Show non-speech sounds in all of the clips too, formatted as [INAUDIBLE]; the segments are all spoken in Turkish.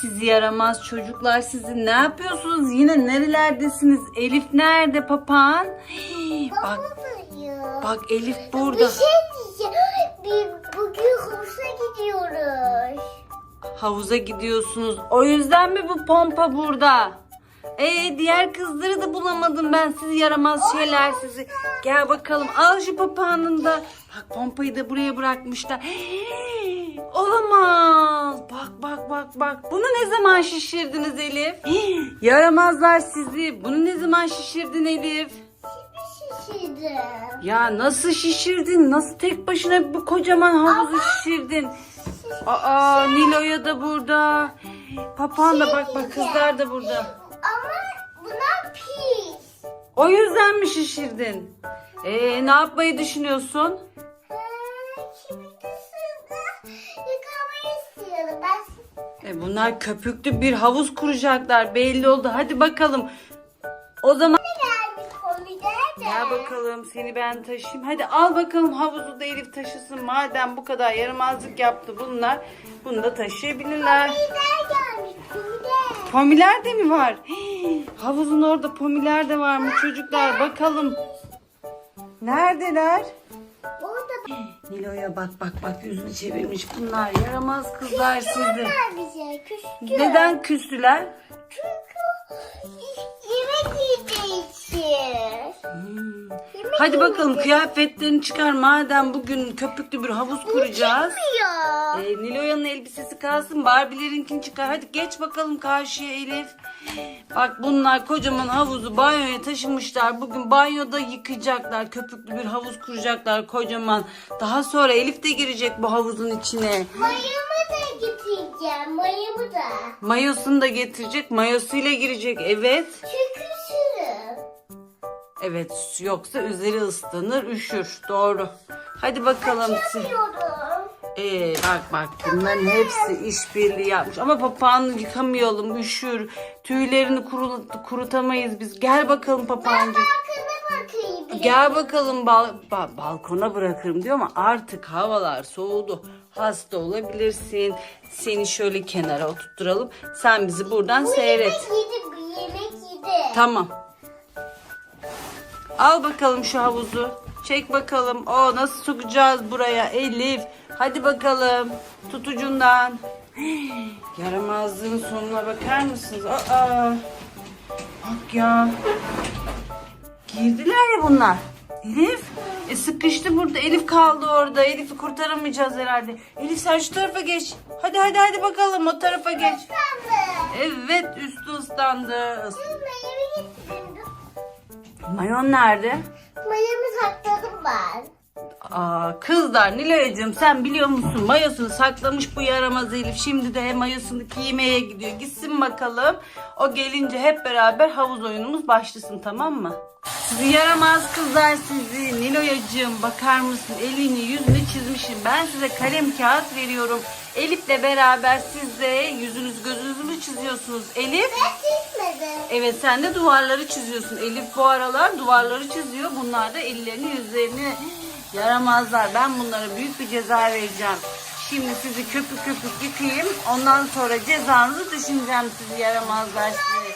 Sizi yaramaz çocuklar sizi ne yapıyorsunuz? Yine nerelerdesiniz? Elif nerede papağan? Hii, Bak bak Elif Bir burada. şey diyeceğim. Bir, bugün kursa gidiyoruz. Havuza gidiyorsunuz. O yüzden mi bu pompa burada? Ee diğer kızları da bulamadım ben sizi yaramaz şeyler sizi. Gel bakalım al şu papağanını da. Bak pompayı da buraya bırakmışlar. Hii, Olamaz. Bak bak bak bak. Bunu ne zaman şişirdiniz Elif? [GASPS] Yaramazlar sizi. Bunu ne zaman şişirdin Elif? Şişirdim. Ya nasıl şişirdin? Nasıl tek başına bu kocaman havuzu şişirdin? Aa Nilo'ya da burada. Papağan da bak bak kızlar da burada. Ama buna pis. O yüzden mi şişirdin? Ee ne yapmayı düşünüyorsun? Ha, Şimdi sırada istiyorum. Ben E, bunlar köpüklü bir havuz kuracaklar belli oldu. Hadi bakalım. O zaman geldik komide de. gel bakalım seni ben taşıyayım. Hadi al bakalım havuzu da Elif taşısın. Madem bu kadar yaramazlık yaptı bunlar. Bunu da taşıyabilirler. Komide gelmiş komide. Pomiler de mi var? Hii, havuzun orada pomiler de var mı çocuklar? Bakalım. Neredeler? Orada Nilo'ya bak bak bak yüzünü çevirmiş bunlar. Yaramaz kızlar sizi. Bize küstü. Neden küstüler? Çünkü yemek yiyeceği için. Yemek Hadi bakalım kıyafetlerini çıkar. Madem bugün köpüklü bir havuz kuracağız. Ya. Ee, Nilo'yanın elbisesi kalsın. Barbie'lerinkini çıkar. Hadi geç bakalım karşıya Elif. Bak bunlar kocaman havuzu banyoya taşımışlar. Bugün banyoda yıkayacaklar. Köpüklü bir havuz kuracaklar kocaman. Daha sonra Elif de girecek bu havuzun içine. Mayamı da getireceğim. Mayamı da. Mayosunu da getirecek. Mayosuyla girecek. Evet. Çünkü sürüm. Evet yoksa üzeri ıslanır üşür. Doğru. Hadi bakalım siz. Ee, bak bak bunların hepsi işbirliği yapmış. Ama papağanı yıkamayalım üşür. Tüylerini kuru, kurutamayız biz. Gel bakalım papağancık. Gel bakalım bal, ba- balkona bırakırım diyor ama artık havalar soğudu. Hasta olabilirsin. Seni şöyle kenara oturtturalım. Sen bizi buradan seyret. Yemek yedi. bu Yemek yedi. Tamam. Al bakalım şu havuzu. Çek bakalım. O nasıl sokacağız buraya Elif? Hadi bakalım. Tutucundan. [GASPS] Yaramazlığın sonuna bakar mısınız? Aa. Bak ya. Girdiler ya bunlar. Elif. E sıkıştı burada. Elif kaldı orada. Elif'i kurtaramayacağız herhalde. Elif sen şu tarafa geç. Hadi hadi hadi bakalım o tarafa geç. Evet üstü ıslandı. Is- Mayon nerede? Mayamı sakladım ben. Aa, kızlar Nilay'cığım sen biliyor musun mayosunu saklamış bu yaramaz Elif. Şimdi de mayosunu giymeye gidiyor. Gitsin bakalım. O gelince hep beraber havuz oyunumuz başlasın tamam mı? Sizi yaramaz kızlar sizi. Niloyacığım bakar mısın elini yüzünü çizmişim. Ben size kalem kağıt veriyorum. Elif'le beraber siz de yüzünüz gözünüzü mü çiziyorsunuz? Elif? Ben çizmedim. Evet sen de duvarları çiziyorsun. Elif bu aralar duvarları çiziyor. Bunlar da ellerini yüzlerini yaramazlar. Ben bunlara büyük bir ceza vereceğim. Şimdi sizi köpük köpük yıkayayım. Ondan sonra cezanızı düşüneceğim sizi yaramazlar sizi.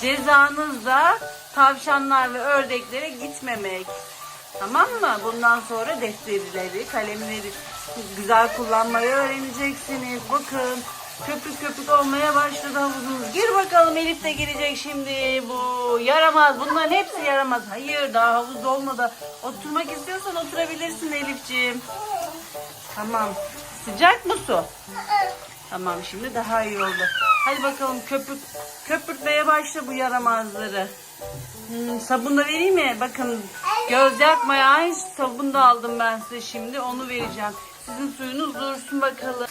Cezanız da tavşanlar ve ördeklere gitmemek. Tamam mı? Bundan sonra defterleri, kalemleri güzel kullanmayı öğreneceksiniz. Bakın köpük köpük olmaya başladı havuzunuz. Gir bakalım Elif de girecek şimdi. Bu yaramaz. Bunların hepsi yaramaz. Hayır daha havuz olmadı. Oturmak istiyorsan oturabilirsin Elifciğim. Tamam. Sıcak mı su? Tamam şimdi daha iyi oldu. Hadi bakalım köpük köpürtmeye başla bu yaramazları. Hmm, sabun da vereyim mi? Bakın göz yakmaya sabun da aldım ben size şimdi. Onu vereceğim. Sizin suyunuz dursun bakalım.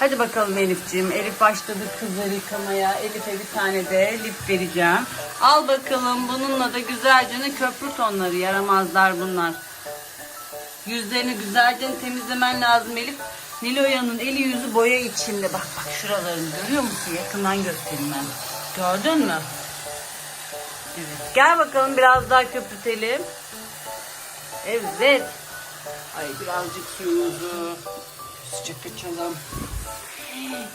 Hadi bakalım Elifciğim. Elif başladı kızları yıkamaya. Elif'e bir tane de lif vereceğim. Al bakalım bununla da güzelce köpürt onları. Yaramazlar bunlar. Yüzlerini güzelce temizlemen lazım Elif. Niloya'nın eli yüzü boya içinde. Bak bak şuralarını görüyor musun? Yakından göstereyim ben. Gördün mü? Evet. Gel bakalım biraz daha köpürtelim. Evet. Ay birazcık suyumuzu sıcak açalım.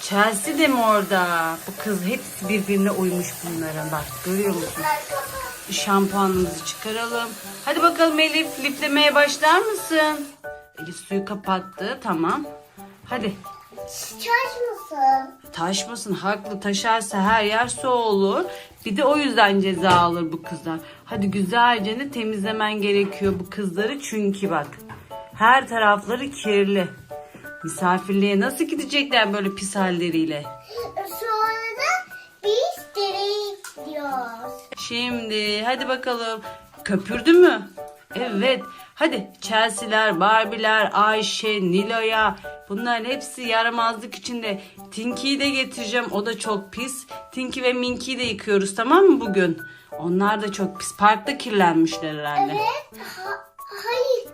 Chelsea de mi orada? Bu kız hepsi birbirine uymuş bunların. Bak görüyor musun? Şampuanımızı çıkaralım. Hadi bakalım Elif liflemeye başlar mısın? Elif suyu kapattı tamam. Hadi Çaş mısın? taşmasın haklı taşarsa her yer su olur. Bir de o yüzden ceza alır bu kızlar. Hadi güzelce de temizlemen gerekiyor bu kızları çünkü bak her tarafları kirli. Misafirliğe nasıl gidecekler böyle pis halleriyle? Sonra da biz dereye gidiyoruz. Şimdi hadi bakalım. Köpürdü mü? Evet. Hadi Chelsea'ler, Barbie'ler, Ayşe, Nilo'ya bunların hepsi yaramazlık içinde. Tinky'yi de getireceğim. O da çok pis. Tinky ve Minky'yi de yıkıyoruz tamam mı bugün? Onlar da çok pis. Parkta kirlenmişler herhalde. Evet. Ha, hayır.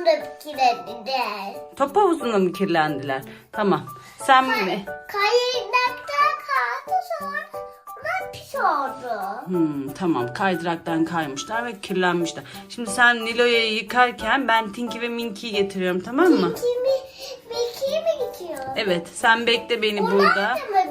Arasında kirlendiler. Top havuzunda mı kirlendiler? Tamam. Sen mi? Kayıktan kaldı sonra onlar pis oldu. Hmm, tamam kaydıraktan kaymışlar ve kirlenmişler. Şimdi sen Nilo'yu yıkarken ben Tinky ve Minky'yi getiriyorum tamam mı? Kimi, Mickey mi gidiyor? Evet sen bekle beni Onlar burada. da mı?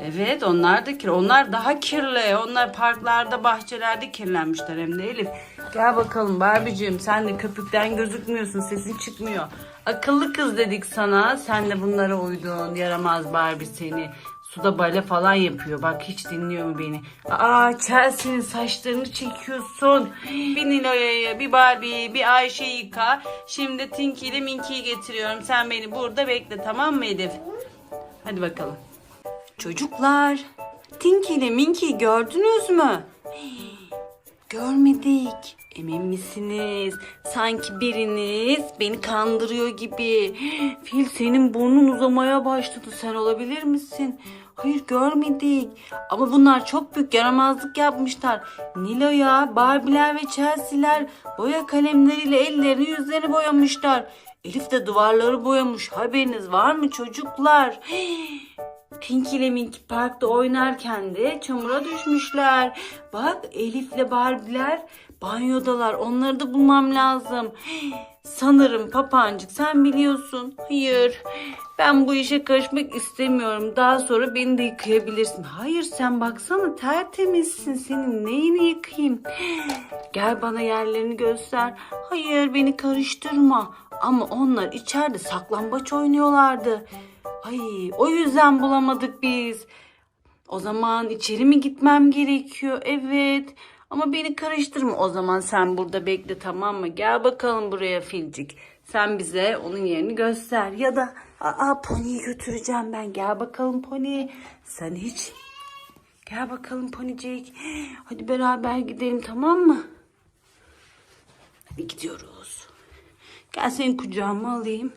Evet onlar da kirli. Onlar daha kirli. Onlar parklarda, bahçelerde kirlenmişler hem de Elif. Gel bakalım Barbie'ciğim sen de köpükten gözükmüyorsun. Sesin çıkmıyor. Akıllı kız dedik sana. Sen de bunlara uydun. Yaramaz Barbie seni. Suda bale falan yapıyor. Bak hiç dinliyor mu beni? Aa Chelsea'nin saçlarını çekiyorsun. Bir Nilo'ya, bir Barbie, bir Ayşe yıka. Şimdi Tinky ile Minky'yi getiriyorum. Sen beni burada bekle tamam mı Elif? Hadi bakalım. Çocuklar, Tinky ile Minky'yi gördünüz mü? Görmedik. Emin misiniz? Sanki biriniz beni kandırıyor gibi. Fil senin burnun uzamaya başladı. Sen olabilir misin? Hayır görmedik. Ama bunlar çok büyük yaramazlık yapmışlar. Nilo'ya, Barbie'ler ve Chelsea'ler boya kalemleriyle ellerini yüzlerini boyamışlar. Elif de duvarları boyamış. Haberiniz var mı çocuklar? Pinky ile Minky parkta oynarken de çamura düşmüşler. Bak Elif'le Barbie'ler banyodalar. Onları da bulmam lazım. Sanırım papancık sen biliyorsun. Hayır ben bu işe karışmak istemiyorum. Daha sonra beni de yıkayabilirsin. Hayır sen baksana tertemizsin. Senin neyini yıkayayım? Gel bana yerlerini göster. Hayır beni karıştırma. Ama onlar içeride saklambaç oynuyorlardı. Ay o yüzden bulamadık biz. O zaman içeri mi gitmem gerekiyor? Evet. Ama beni karıştırma. O zaman sen burada bekle tamam mı? Gel bakalım buraya filcik. Sen bize onun yerini göster. Ya da aa poniyi götüreceğim ben. Gel bakalım pony. Sen hiç. Gel bakalım ponicik. Hadi beraber gidelim tamam mı? Hadi gidiyoruz. Gel seni kucağıma alayım.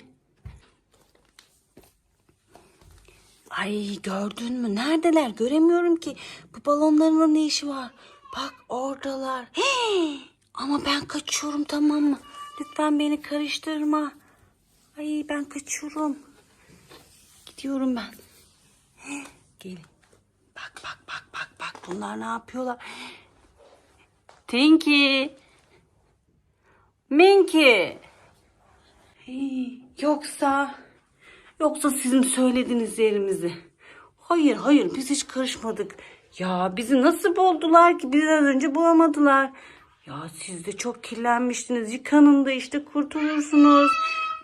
Ay gördün mü? Neredeler? Göremiyorum ki. Bu balonların ne işi var? Bak oradalar. Hii! Ama ben kaçıyorum tamam mı? Lütfen beni karıştırma. Ay ben kaçıyorum. Gidiyorum ben. Hii! Gelin. Bak bak bak bak bak. Bunlar ne yapıyorlar? Tinky. Minky. Hii, Yoksa... Yoksa sizin söylediğiniz yerimizi. Hayır hayır biz hiç karışmadık. Ya bizi nasıl buldular ki biraz önce bulamadılar. Ya siz de çok kirlenmiştiniz. Yıkanın da işte kurtulursunuz.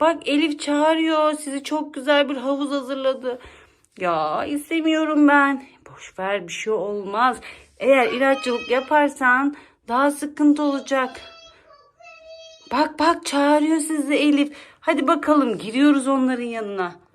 Bak Elif çağırıyor. Sizi çok güzel bir havuz hazırladı. Ya istemiyorum ben. Boş ver bir şey olmaz. Eğer ilaççılık yaparsan daha sıkıntı olacak. Bak bak çağırıyor sizi Elif. Hadi bakalım giriyoruz onların yanına.